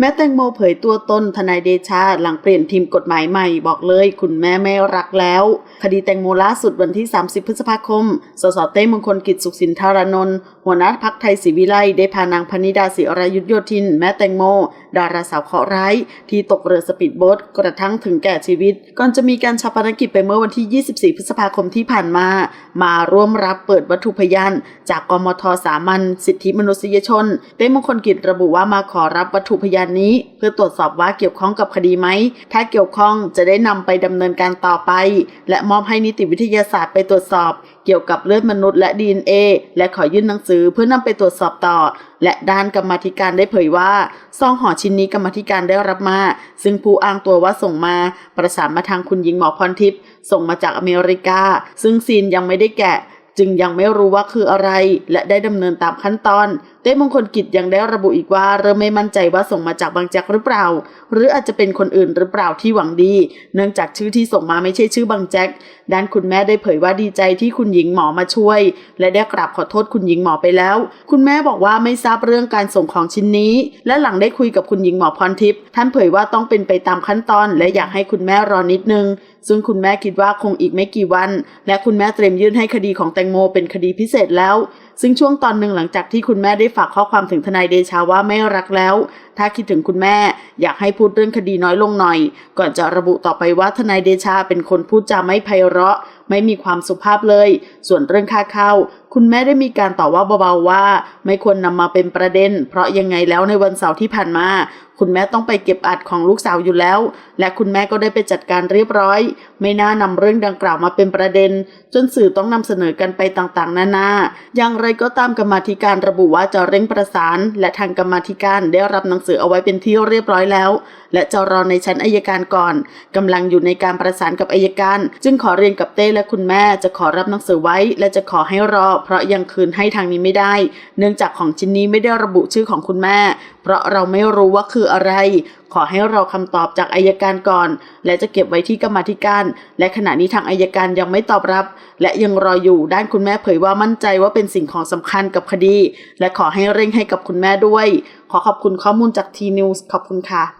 แม่แตงโมเผยตัวตนทนายเดชาหลังเปลี่ยนทีมกฎหมายใหม่บอกเลย คุณแม่ไม่รักแล้ว คดีแตงโมล่าสุดวันที่ 30 พฤษภาคม สสเต้มงคลกิจสุขสินธารนนท์หัวหน้าพักไทยศรีวิไลได้พานางพนิดาศิรายุทธโยธิน แม่แตงโมดาราสาวเคราะห์ร้ายที่ตกเรือสปีดโบ๊ทกระทั่งถึงแก่ชีวิต ก่อนจะมีการชาปนกิจไปเมื่อวันที่ 24 พฤษภาคมที่ผ่านมา มาร่วมรับเปิดวัตถุพยานจากกมทสามัญสิทธิมนุษยชนเต้มงคลกิจระบุว่ามาขอรับวัตถุพยานนี้ เพื่อตรวจสอบว่าเกี่ยวข้องกับคดีไหม ถ้าเกี่ยวข้องจะได้นำไปดำเนินการต่อไป และมอบให้นิติวิทยาศาสตร์ไปตรวจสอบ เกี่ยวกับเลือดมนุษย์และ DNA และขอยื่นหนังสือเพื่อนำไปตรวจสอบต่อ และด้านกรรมธิการได้เผยว่าซองห่อชิ้นนี้กรรมธิการได้รับมา ซึ่งผู้อ้างตัวว่าส่งมา ประสานมาทางคุณหญิงหมอพรทิพย์ส่งมาจากอเมริกา ซึ่งซีนยังไม่ได้แกะ จึงยังไม่รู้ว่าคืออะไร และได้ดำเนินตามขั้นตอน เต้มงคลกิจยังได้ระบุอีกว่า เริ่มไม่มั่นใจว่าส่งมาจากบางแจ็คหรือเปล่า หรืออาจจะเป็นคนอื่นหรือเปล่าที่หวังดี เนื่องจากชื่อที่ส่งมาไม่ใช่ชื่อบางแจ็คด้านคุณแม่ได้เผยว่าดีใจที่คุณหญิงหมอมาช่วย และได้กราบขอโทษคุณหญิงหมอไปแล้ว คุณแม่บอกว่าไม่ทราบเรื่องการส่งของชิ้นนี้ และหลังได้คุยกับคุณหญิงหมอพรทิพย์ท่านเผยว่าต้องเป็นไปตามขั้นตอน และอยากให้คุณแม่รอนิดนึง ซึ่งคุณแม่คิดว่าคงอีกไม่กี่วัน และคุณแม่เตรียมยื่นให้คดีของแตงโมเป็นคดีพิเศษแล้ว ซึ่งช่วงตอนหนึ่งหลังจากที่คุณแม่ได้ฝากข้อความถึงทนายเดชาว่าไม่รักแล้ว ถ้าคิดถึงคุณแม่อยากให้พูดเรื่องคดีน้อยลงหน่อย ก่อนจะระบุต่อไปว่าทนายเดชาเป็นคนพูดจาไม่ไพเราะ ไม่มีความสุภาพเลย ส่วนเรื่องค่าเข้า คุณแม่ได้มีการต่อว่าเบาๆว่า ไม่ควรนำมาเป็นประเด็น เพราะยังไงแล้วในวันเสาร์ที่ผ่านมา คุณแม่ต้องไปเก็บอัดของลูกสาวอยู่แล้ว และคุณแม่ก็ได้ไปจัดการเรียบร้อย ไม่น่านำเรื่องดังกล่าวมาเป็นประเด็น จนสื่อต้องนำเสนอกันไปต่างๆ นานาอย่างไรก็ตามกรรมาธิการระบุว่าจะเร่งประสาน และทางกรรมาธิการได้รับหนังสือเอาไว้เป็นที่เรียบร้อยแล้ว และจะรอในชั้นอายการก่อนกำลังอยู่ในการประสานกับอายการ จึงขอเรียนกับเต้และคุณแม่จะขอรับหนังสือไว้ และจะขอให้รอ เพราะยังคืนให้ทางนี้ไม่ได้ เนื่องจากของชิ้นนี้ไม่ได้ระบุชื่อของคุณแม่ เพราะเราไม่รู้ว่าคืออะไร ขอให้รอคำตอบจากอายการก่อน และจะเก็บไว้ที่กรรมธิการ และขณะนี้ทางอายการยังไม่ตอบรับ และยังรออยู่ด้านคุณแม่เผยว่ามั่นใจว่าเป็นสิ่งของสำคัญกับคดี และขอให้เร่งให้กับคุณแม่ด้วย ขอขอบคุณข้อมูลจากทีนิวส์ขอบคุณค่ะ